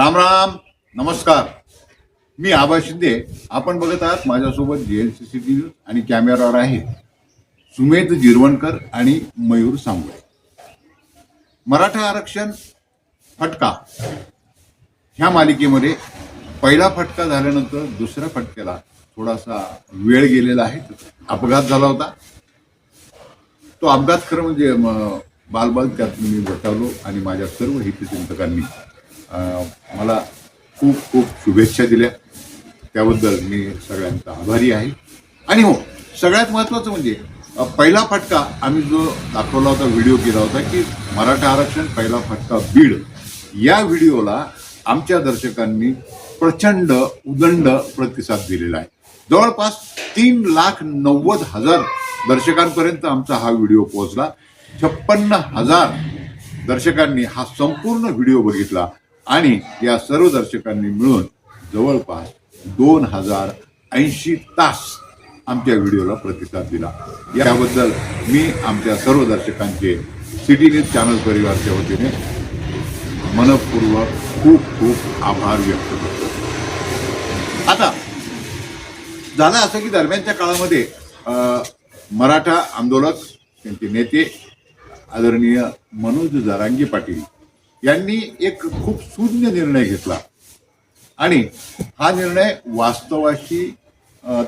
राम राम नमस्कार. मी आबा शिंदे. आपण बघत आहात माझ्यासोबत G L C C T news आणि कॅमेरावर आहे सुमेध जिरवणकर आणि मयूर सांगळे. मराठा आरक्षण फटका. ह्या मालिकेमध्ये पहिला फटका झाल्यानंतर दुसऱ्या फटक्याला थोडासा वेळ गेलेला आहे. अपघात झाला होता. तो अपघात खरं म्हणजे बालबाल त्यात मी बटावलो आणि माझ्या सर्व हितचिंतकांनी मला खूप खूप शुभेच्छा दिल्या. त्याबद्दल मी सगळ्यांचा आभारी आहे. आणि हो सगळ्यात महत्त्वाचं म्हणजे पहिला फटका आम्ही जो दाखवला होता व्हिडिओ केला होता की मराठा आरक्षण पहिला फटका बीड. या व्हिडिओला आमच्या दर्शकांनी प्रचंड उदंड प्रतिसाद दिलेला आहे. जवळपास तीन लाख नव्वद हजार दर्शकांपर्यंत आमचा हा व्हिडिओ पोहोचला. छप्पन्न हजार दर्शकांनी हा संपूर्ण व्हिडिओ बघितला. आणि या सर्व दर्शकांनी मिळून जवळपास दोन हजार ऐंशी तास आमच्या व्हिडिओला प्रतिसाद दिला. याबद्दल मी आमच्या सर्व दर्शकांचे सिटी न्यूज चॅनल परिवारच्या वतीने मनपूर्वक खूप खूप आभार व्यक्त करतो. आता झालं असं की दरम्यानच्या काळामध्ये मराठा आंदोलक त्यांचे नेते आदरणीय मनोज जारांगी पाटील यांनी एक खूप शून्य निर्णय घेतला. आणि हा निर्णय वास्तवाशी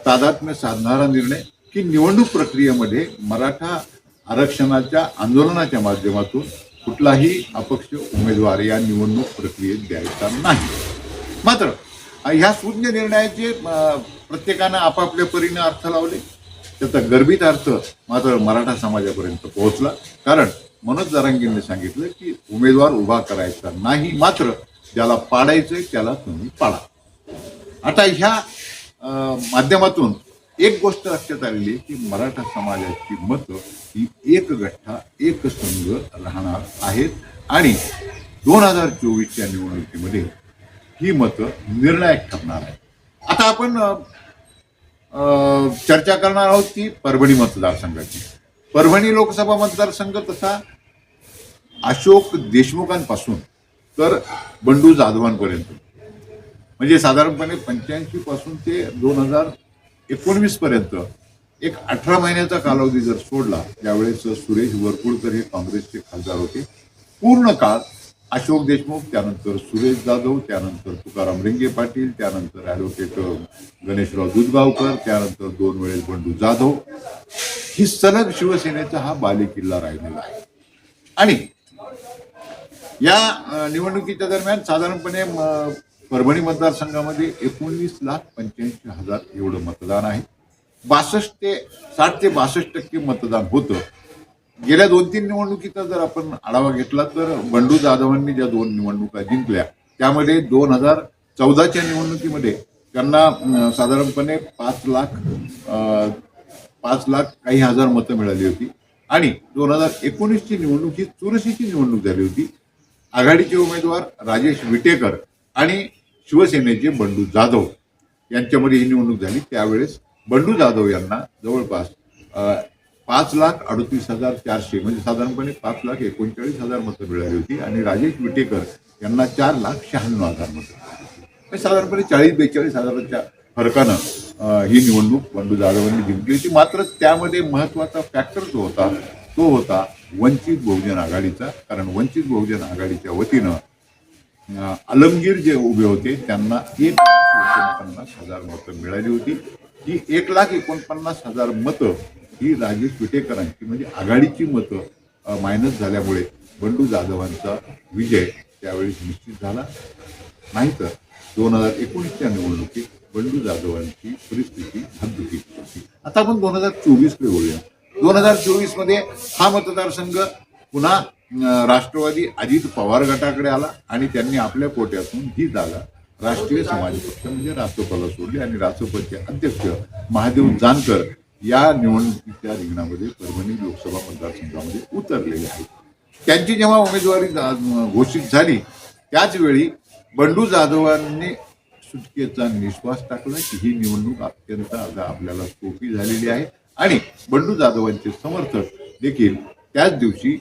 तादात्म्य साधणारा निर्णय की निवडणूक प्रक्रियेमध्ये मराठा आरक्षणाच्या आंदोलनाच्या माध्यमातून कुठलाही अपक्ष उमेदवार या निवडणूक प्रक्रियेत द्यायचा नाही. मात्र ह्या शून्य निर्णयाचे प्रत्येकानं आपापल्या परीने अर्थ लावले. त्याचा गर्भित अर्थ मात्र मराठा समाजापर्यंत पोहोचला. कारण मनोज जरांगींनी सांगितलं की उमेदवार उभा करायचा नाही मात्र ज्याला पाडायचंय त्याला तुम्ही पाडा. आता ह्या माध्यमातून एक गोष्ट लक्षात आलेली आहे की मराठा समाजाची मतं ही एक गठ्ठा एक संघ राहणार आहेत. आणि दोन हजार चोवीसच्या निवडणुकीमध्ये ही मतं निर्णायक ठरणार आहे आता आपण चर्चा करणार आहोत की परभणी मतदारसंघाची. परभणी लोकसभा मतदारसंघ तसा अशोक देशमुखांपासून तर बंडू जाधवांपर्यंत. म्हणजे साधारणपणे पंच्याऐंशी पासून ते दोन हजार एकोणवीस पर्यंत एक अठरा महिन्याचा कालावधी जर सोडला त्यावेळेस सुरेश वरपुडकर हे काँग्रेसचे खासदार होते पूर्ण काळ अशोक देशमुख त्यानंतर सुरेश जाधव त्यानंतर तुकाराम रिंगे पाटील त्यानंतर ॲडव्होकेट गणेशराव दुधगावकर त्यानंतर दोन वेळेस बंडू जाधव ही सलग शिवसेनेचा हा बालेकिल्ला राहिलेला आहे. आणि या निवडणुकीच्या दरम्यान साधारणपणे परभणी मतदारसंघामध्ये एकोणीस लाख पंच्याऐंशी हजार एवढं मतदान आहे. बासष्ट ते साठ ते बासष्ट टक्के मतदान होतं. गेल्या दोन तीन निवडणुकीचा जर आपण आढावा घेतला तर बंडू जाधवांनी ज्या दोन निवडणुका जिंकल्या त्यामध्ये दोन हजार चौदाच्या निवडणुकीमध्ये त्यांना साधारणपणे पाच लाख पाच लाख काही हजार मतं मिळाली होती. आणि दोन हजार एकोणीसची निवडणूक ही चुरशीची निवडणूक झाली होती. आघाडीचे उमेदवार राजेश विटेकर आणि शिवसेनेचे बंडू जाधव यांच्यामध्ये ही निवडणूक झाली. त्यावेळेस बंडू जाधव यांना जवळपास पाच लाख अडतीस हजार चारशे म्हणजे साधारणपणे पाच लाख एकोणचाळीस हजार मतं मिळाली होती आणि राजेश विटेकर यांना चार लाख शहाण्णव हजार मतं म्हणजे साधारणपणे चाळीस बेचाळीस हजाराच्या फरकानं ही निवडणूक बंडू जाधवांनी जिंकली होती. मात्र त्यामध्ये महत्त्वाचा फॅक्टर जो होता तो होता वंचित बहुजन आघाडीचा. कारण वंचित बहुजन आघाडीच्या वतीनं आलमगीर जे उभे होते त्यांना एक लाख एकोणपन्नास हजार मतं मिळाली होती. ही एक लाख एकोणपन्नास हजार मतं ही राजेश विटेकरांची म्हणजे आघाडीची मतं मायनस झाल्यामुळे बंडू जाधवांचा विजय त्यावेळी निश्चित झाला. नाहीतर दोन हजार एकोणीसच्या निवडणुकीत बंडू जाधवांची परिस्थिती धगधगीची होती. आता आपण दोन हजार चोवीसकडे बोलूया. दोन हजार चोवीसमध्ये हा मतदारसंघ पुन्हा राष्ट्रवादी अजित पवार गटाकडे आला आणि त्यांनी आपल्या कोट्यातून ही जागा राष्ट्रीय समाज पक्ष म्हणजे रासोपाला सोडली आणि रासोपचे अध्यक्ष महादेव जानकर या निवडणुकीच्या रिंगणामध्ये परभणी लोकसभा मतदारसंघामध्ये उतरलेले आहेत. त्यांची जेव्हा उमेदवारी जा- घोषित झाली त्याचवेळी बंडू जाधवांनी सुटकेचा निश्वास टाकला की ही निवडणूक अत्यंत आता आपल्याला सोपी झालेली आहे. आणि बंडू जाधवांचे समर्थक देखील त्याच दिवशी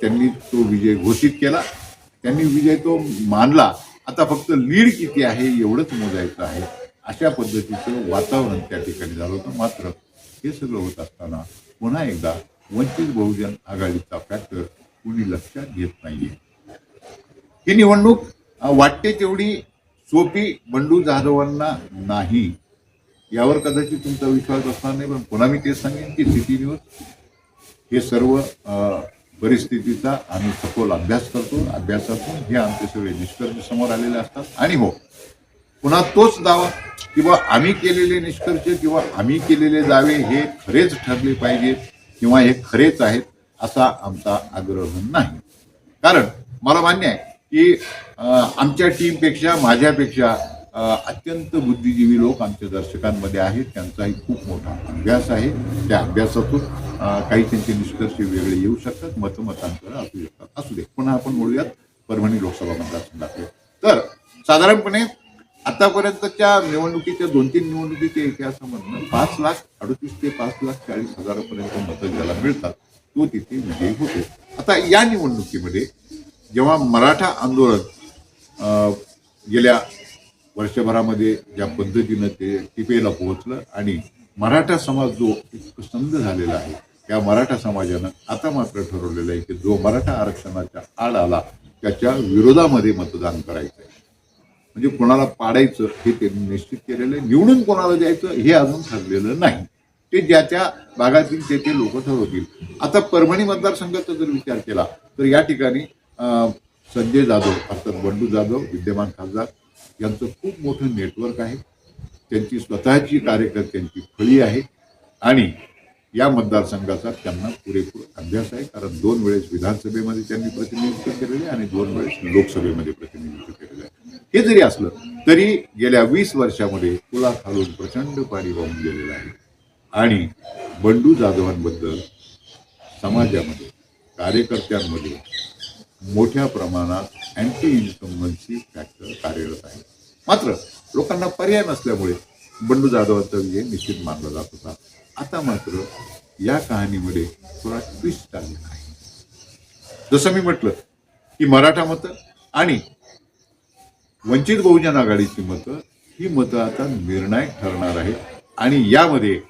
त्यांनी तो विजय घोषित केला. त्यांनी विजय तो मानला. आता फक्त लीड किती आहे एवढंच मोजायचं आहे. अशा पद्धतीचं वातावरण त्या ठिकाणी झालं होतं. मात्र हे सगळं होत असताना पुन्हा एकदा वंचित बहुजन आघाडीचा फॅक्टर कुणी लक्षात घेत नाहीये. ही निवडणूक वाटते तेवढी सोपी बंडू जाधवांना नाही. यावर कदाचित तुमचा विश्वास असणार नाही पण पुन्हा मी तेच सांगेन की सिटी न्यूज हे सर्व परिस्थितीचा आम्ही सखोल अभ्यास करतो. अभ्यासातून हे आमचे सगळे निष्कर्ष समोर आलेले असतात. आणि हो पुन्हा तोच दावा किंवा आम्ही केलेले निष्कर्ष किंवा आम्ही केलेले दावे हे खरेच ठरले पाहिजेत किंवा हे खरेच आहेत असा आमचा आग्रह नाही. कारण मला मान्य आहे की आमच्या टीमपेक्षा माझ्यापेक्षा अत्यंत बुद्धिजीवी लोक आमच्या दर्शकांमध्ये आहेत. त्यांचाही खूप मोठा अभ्यास आहे. त्या अभ्यासातून काही त्यांचे निष्कर्ष वेगळे येऊ शकतात. मतमतांतर असू शकतात. असू दे. पुन्हा आपण बोलूयात. परभणी लोकसभा मतदारसंघातले. तर साधारणपणे आतापर्यंतच्या निवडणुकीच्या दोन तीन निवडणुकीच्या इतिहासामधनं पाच लाख अडतीस ते पाच लाख चाळीस हजारापर्यंत मतं ज्याला मिळतात. तो तिथे विजयी होतो. आता या निवडणुकीमध्ये जेव्हा मराठा आंदोलन गेल्या वर्षभरामध्ये ज्या पद्धतीनं ते टिपेला पोहोचलं आणि मराठा समाज जो प्रसंग झालेला आहे त्या मराठा समाजानं आता मात्र ठरवलेलं आहे की जो मराठा आरक्षणाच्या आड आला त्याच्या विरोधामध्ये मतदान करायचं आहे. म्हणजे कोणाला पाडायचं हे त्यांनी निश्चित केलेलं आहे. निवडून कोणाला द्यायचं हे अजून ठरलेलं नाही. ते ज्या त्या भागातील ते ते लोक ठरवतील. आता परभणी मतदारसंघाचा जर विचार केला तर या ठिकाणी संजय जाधव अर्थात बंडू जाधव विद्यमान खासदार यांचं खूप मोठं नेटवर्क आहे. त्यांची स्वतःची कार्यकर्त्यांची फळी आहे. आणि या मतदारसंघाचा त्यांना पुरेपूर अभ्यास आहे. कारण दोन वेळेस विधानसभेमध्ये त्यांनी प्रतिनिधित्व केलेलं आहे आणि दोन वेळेस लोकसभेमध्ये प्रतिनिधित्व केलेलं आहे. हे जरी असलं तरी गेल्या वीस वर्षामध्ये पुला खालून प्रचंड पाणी वाहून गेलेलं आहे. आणि बंडू जाधवांबद्दल समाजामध्ये कार्यकर्त्यांमध्ये मोठ्या प्रमाणात अँटी इन्कम्बन्सी फॅक्टर कार्यरत आहे. मात्र लोकांना पर्याय नसल्यामुळे बंडू जाधवांचा विजय निश्चित मानला जात होता. आता मात्र या कहाणीमध्ये थोडा ट्विस्ट आलेला आहे. जसं मी म्हटलं की मराठा मतं आणि वंचित बहुजन आघाडीची मतं ही मतं आता निर्णायक ठरणार आहेत. आणि यामध्ये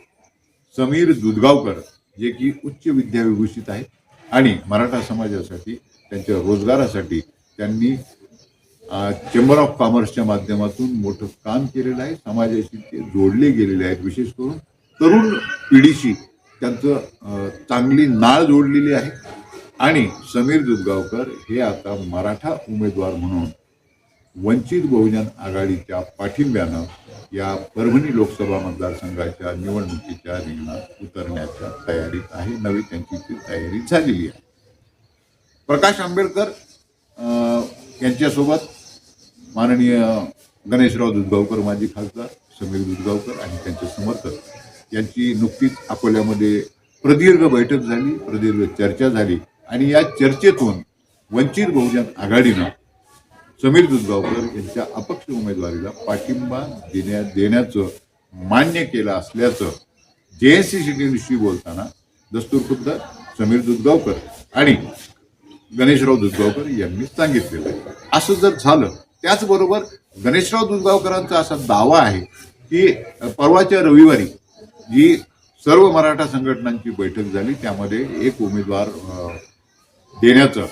समीर दुधगावकर जे की उच्च विद्याविभूषित आहेत आणि मराठा समाजासाठी त्यांच्या रोजगारासाठी त्यांनी चेंबर ऑफ कॉमर्सच्या माध्यमातून मोठं काम केलेलं आहे. समाजाशी ते जोडले गेलेले आहेत. विशेष करून तरुण पिढीशी त्यांचं चांगली नाळ जोडलेली आहे. आणि समीर दुधगावकर हे आता मराठा उमेदवार म्हणून वंचित बहुजन आघाडीच्या पाठिंब्यानं या परभणी लोकसभा मतदारसंघाच्या निवडणुकीच्या रिंगणात उतरण्याच्या तयारीत आहे. नवी त्यांची ती तयारी झालेली आहे. प्रकाश आंबेडकर यांच्यासोबत माननीय गणेशराव दुधगावकर माजी खासदार समीर दुधगावकर आणि त्यांचे समर्थक यांची नुकतीच अकोल्यामध्ये प्रदीर्घ बैठक झाली प्रदीर्घ चर्चा झाली आणि या चर्चेतून वंचित बहुजन आघाडीनं समीर दुधगावकर यांच्या अपक्ष उमेदवारीला पाठिंबा देण्या देण्याचं मान्य केलं असल्याचं जे एन सी सिटीशी बोलताना दस्तूरखुद्द समीर दुधगावकर आणि गणेशराव दुधगावकर यांनी सांगितलेलं आहे. असं जर झालं त्याचबरोबर गणेशराव दुधगावकरांचा असा दावा आहे की परवाच्या रविवारी जी सर्व मराठा संघटनांची बैठक झाली त्यामध्ये एक उमेदवार देण्याचं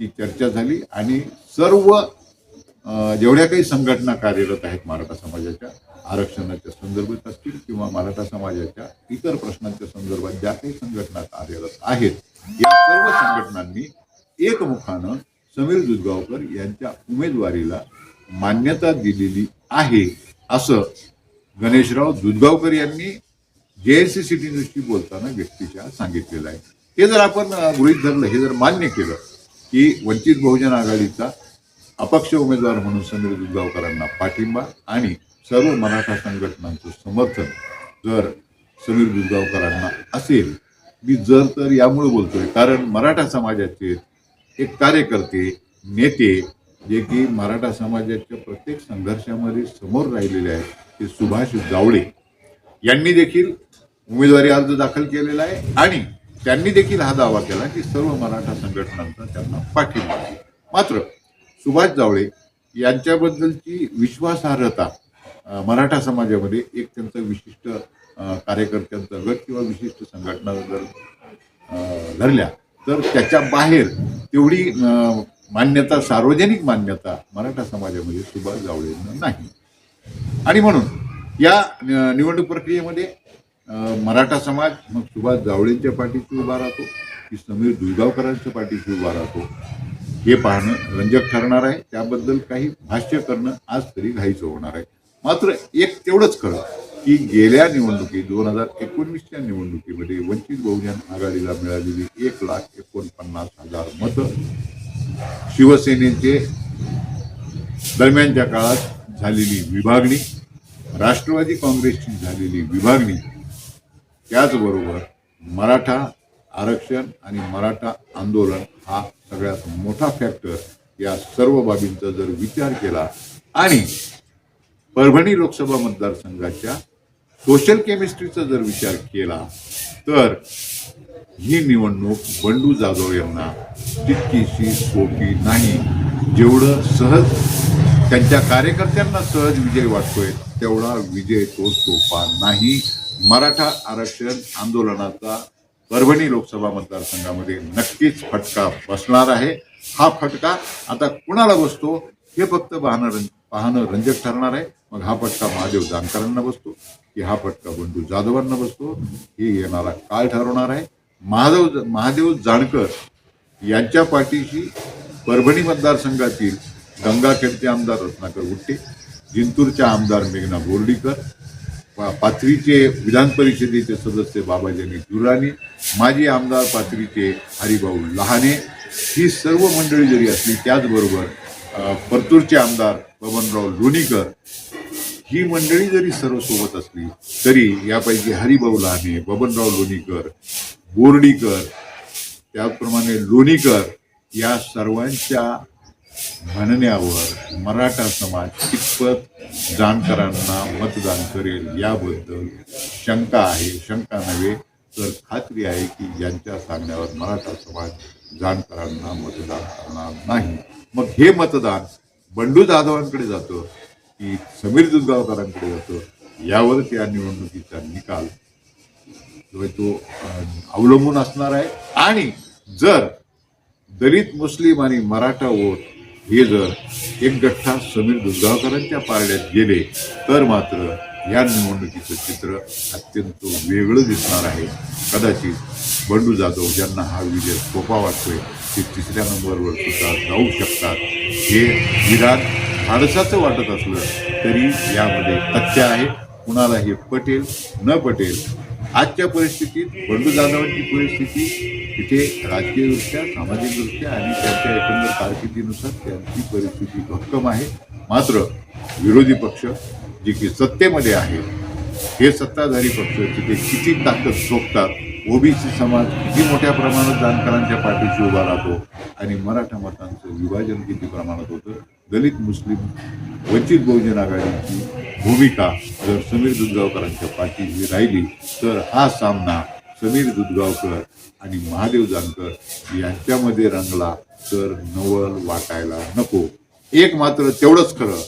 ती चर्चा झाली आणि सर्व जेवढ्या काही संघटना कार्यरत आहेत मराठा समाजाच्या आरक्षणाच्या संदर्भात असतील किंवा मराठा समाजाच्या इतर प्रश्नांच्या संदर्भात ज्या काही संघटना कार्यरत आहेत या सर्व संघटनांनी एकमुखानं समीर दुधगावकर यांच्या उमेदवारीला मान्यता दिलेली आहे असं गणेशराव दुधगावकर यांनी जेएनसी सिटी न्यूजशी बोलताना व्यक्तीच्या सांगितलेलं आहे. हे जर आपण गृहित धरलं हे जर मान्य केलं की वंचित बहुजन आघाडीचा अपक्ष उमेदवार म्हणून समीर दुधगावकरांना पाठिंबा आणि सर्व मराठा संघटनांचं समर्थन जर समीर दुधगावकरांना असेल मी जर तर यामुळे बोलतोय. कारण मराठा समाजाचे एक कार्यकर्ते नेते जे की मराठा समाजाच्या प्रत्येक संघर्षामध्ये समोर राहिलेले आहेत ते सुभाष जावळे. यांनी देखील उमेदवारी अर्ज दाखल केलेला आहे आणि त्यांनी देखील हा दावा केला की सर्व मराठा संघटनांचा त्यांना पाठिंबा मात्र सुभाष जावळे यांच्याबद्दलची विश्वासार्हता मराठा समाजामध्ये एक त्यांचा विशिष्ट कार्यकर्त्यांचा गट किंवा विशिष्ट संघटना जर धरल्या तर त्याच्या बाहेर तेवढी मान्यता सार्वजनिक मान्यता मराठा समाजामध्ये सुभाष जावळेंना नाही. आणि म्हणून या निवडणूक प्रक्रियेमध्ये मराठा समाज मग सुभाष जावळेंच्या पाठीशी उभा राहतो की समीर दुर्गावकरांच्या पाठीशी उभा राहतो. हे पाहणं रंजक ठरणार आहे. त्याबद्दल काही भाष्य करणं आज तरी घाईचं होणार आहे. मात्र एक तेवढंच खरं की गेल्या निवडणुकीत दोन हजार एकोणवीसच्या निवडणुकीमध्ये वंचित बहुजन आघाडीला मिळालेली एक लाख एकोणपन्नास हजार मतं शिवसेनेचे दरम्यानच्या काळात झालेली विभागणी राष्ट्रवादी काँग्रेसची झालेली विभागणी त्याचबरोबर मराठा आरक्षण आणि मराठा आंदोलन हा सगळ्यात मोठा फॅक्टर या सर्व बाबींचा जर विचार केला आणि परभणी लोकसभा मतदारसंघाच्या सोशल केमिस्ट्रीचा जर विचार केला तर ही निवडणूक बंडू जाधव यांना तितकीशी सोपी नाही. जेवढं सहज त्यांच्या कार्यकर्त्यांना सहज विजय वाटतोय तेवढा विजय तो सोपा नाही. मराठा आरक्षण आंदोलनाचा परभणी लोकसभा मतदारसंघामध्ये नक्कीच फटका बसणार आहे. हा फटका आता कुणाला बसतो हे फक्त पाहणं पाहणं रंजक ठरणार आहे. मग हा फटका महादेव जानकरांना बसतो की हा फटका बंडू जाधवांना बसतो हे येणारा काळ ठरवणार आहे. महादेव महादेव जानकर यांच्या पाठीशी परभणी मतदारसंघातील गंगाखेडचे आमदार रत्नाकर उट्टे जिंतूरच्या आमदार मेघना बोर्डीकर पाथरीचे विधान परिषदेचे सदस्य बाबाजानी दुराणे माजी आमदार पाथरीचे हरिभाऊ लहाने ही सर्व मंडळी जरी असली त्याचबरोबर परतूरचे आमदार बबनराव लोणीकर ही मंडळी जरी सर्व सोबत असली तरी यापैकी हरिभाऊ लहाने बबनराव लोणीकर बोर्डीकर त्याचप्रमाणे लोणीकर या सर्वांच्या म्हणण्यावर मराठा समाज कितपत जाणकरांना मतदान करेल याबद्दल शंका आहे शंका नव्हे तर खात्री आहे की यांच्या सांगण्यावर मराठा समाज जाणकारांना मतदान करणार नाही. मग हे मतदान बंडू जाधवांकडे जातं की समीर दुधगावकरांकडे जातो यावर या निवडणुकीचा निकाल म्हणजे तो अवलंबून असणार आहे. आणि जर दलित मुस्लिम आणि मराठा वोट हे जर एक गठ्ठा समीर दुधगावकरांच्या पारड्यात गेले तर मात्र या निवडणुकीचं चित्र अत्यंत वेगळं दिसणार आहे. कदाचित बंडू जाधव ज्यांना हा विजय सोपा वाटतोय ते तिसऱ्या नंबरवर सुद्धा जाऊ शकतात. हे विधान धाडसाचं वाटत असलं तरी यामध्ये तथ्य आहे. कुणाला हे पटेल न पटेल आजच्या परिस्थितीत बंडू जाधवांची परिस्थिती तिथे राजकीयदृष्ट्या सामाजिकदृष्ट्या आणि त्यांच्या एकंदर कारकिर्दीनुसार त्यांची परिस्थिती भक्कम आहे. मात्र विरोधी पक्ष जे की सत्तेमध्ये आहे हे सत्ताधारी पक्ष तिथे किती ताकद सोपतात ओबीसी समाज किती मोठ्या प्रमाणात जानकरांच्या पाठीशी उभा राहतो आणि मराठा मतांचं विभाजन किती प्रमाणात होतं? दलित मुस्लिम वंचित बहुजन आघाडीची भूमिका जर समीर दुधगावकरांच्या पाठीशी राहिली तर हा सामना समीर दुधगावकर आणि महादेव जानकर यांच्यामध्ये रंगला तर नवल वाटायला नको. एक मात्र तेवढंच खरं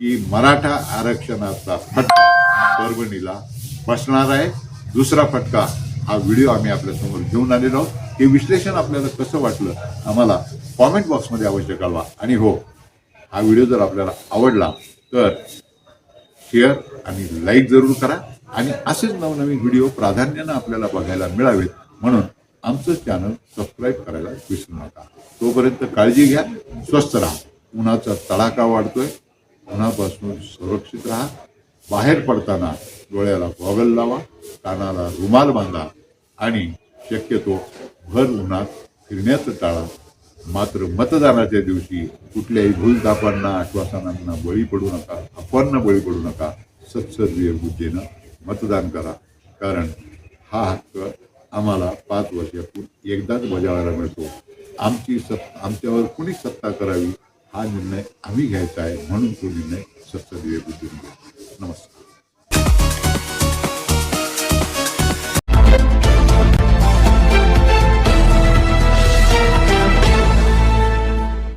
की मराठा आरक्षणाचा फटका परभणीला बसणार आहे. दुसरा फटका हा व्हिडिओ आम्ही आपल्यासमोर घेऊन आलेलो आहोत. हे विश्लेषण आपल्याला कसं वाटलं आम्हाला कॉमेंट बॉक्समध्ये अवश्य कळवा. आणि हो हा व्हिडिओ जर आपल्याला आवडला तर शेअर आणि लाईक जरूर करा. आणि असेच नवनवीन व्हिडिओ प्राधान्यानं आपल्याला बघायला मिळावेत म्हणून आमचं चॅनल सबस्क्राईब करायला विसरू नका. तोपर्यंत काळजी घ्या स्वस्थ राहा. उन्हाचा तडाखा वाढतोय. उन्हापासून सुरक्षित राहा. बाहेर पडताना डोळ्याला गॉगल लावा कानाला रुमाल बांधा आणि शक्यतो भर उन्हात फिरण्याचं टाळा. मात्र मतदानाच्या दिवशी कुठल्याही भूलतापांना आश्वासनांना बळी पडू नका अफवांना बळी पडू नका. सत्सर्वीय बुद्धीनं मतदान करा. कारण हा हक्क आम्हाला पाच वर्षातून एकदाच बजावायला मिळतो. आमची सत् आमच्यावर कुणी सत्ता करावी हा निर्णय आम्ही घ्यायचा आहे म्हणून तो निर्णय सत्सर्वीय बुद्धीने घ्या. नमस्कार